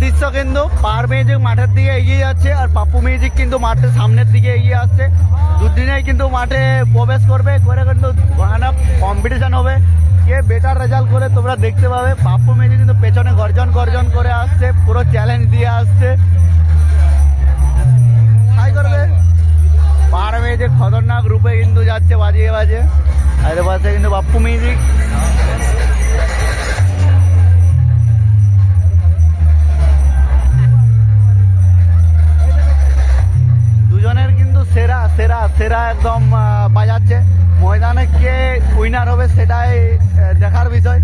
দৃশ্য কিন্তু পার মিউজিক মাঠের দিকে এগিয়ে যাচ্ছে আর পাপ্পু মিউজিক কিন্তু মাঠের সামনের দিকে এগিয়ে আসছে। দুদিনেই কিন্তু মাঠে প্রবেশ করবে, করে কিন্তু ভয়ানক কম্পিটিশন হবে। কে বেটার রেজাল্ট করে তোমরা দেখতে পাবে। পাপ্পু মিউজিক কিন্তু পেছনে গর্জন গর্জন করে আসছে, পুরো চ্যালেঞ্জ দিয়ে আসছে। হাই করবে। পার মিউজিক খতরনাক রূপে কিন্তু যাচ্ছে, বাজিয়ে বাজে আর পাশে কিন্তু পাপ্পু মিউজিক সেরা একদম বাজাচ্ছে। ময়দানে কে উইনার হবে সেটাই দেখার বিষয়।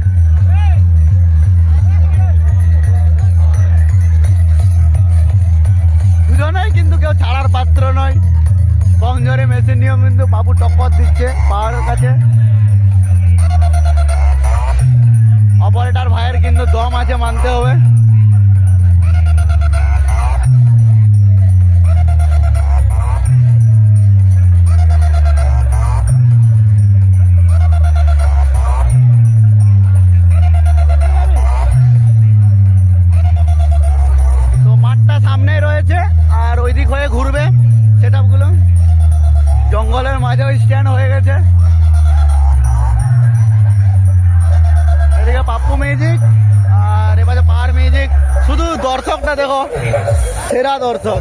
দুজনেই কিন্তু কেউ ছাড়ার পাত্র নয়। কম জোরে মেশিন নিয়েও কিন্তু বাবু টক্কর দিচ্ছে পাহাড়ের কাছে। অপারেটার ভাইয়ের কিন্তু দম আছে মানতে হবে। জঙ্গলের মাঝে ওই স্ট্যান্ড হয়ে গেছে। এদিকে পাপ্পু মিউজিক আর এবারে পাহাড় মিউজিক শুধু দর্শকটা দেখো, সেরা দর্শক।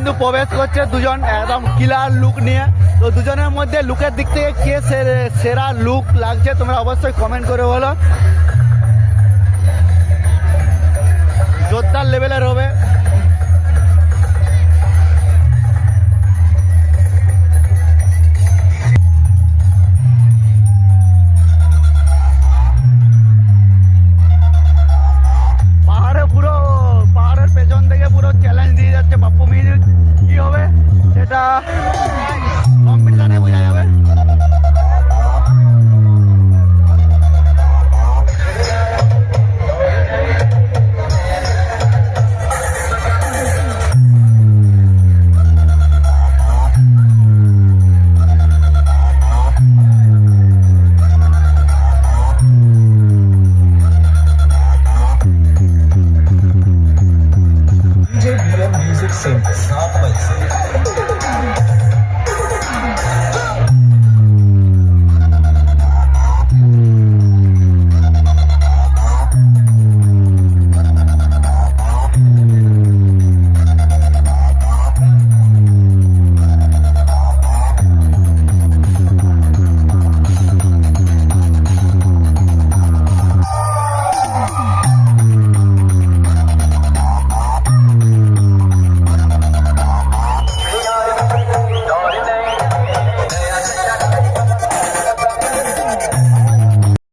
কিন্তু প্রবেশ করছে দুজন, একদম কিলার লুক নিয়ে। তো দুজনের মধ্যে লুকের দিক থেকে কে সেরা লুক লাগছে তোমরা অবশ্যই কমেন্ট করে বলো। জোরদার লেভেলের হবে। sabe, ser.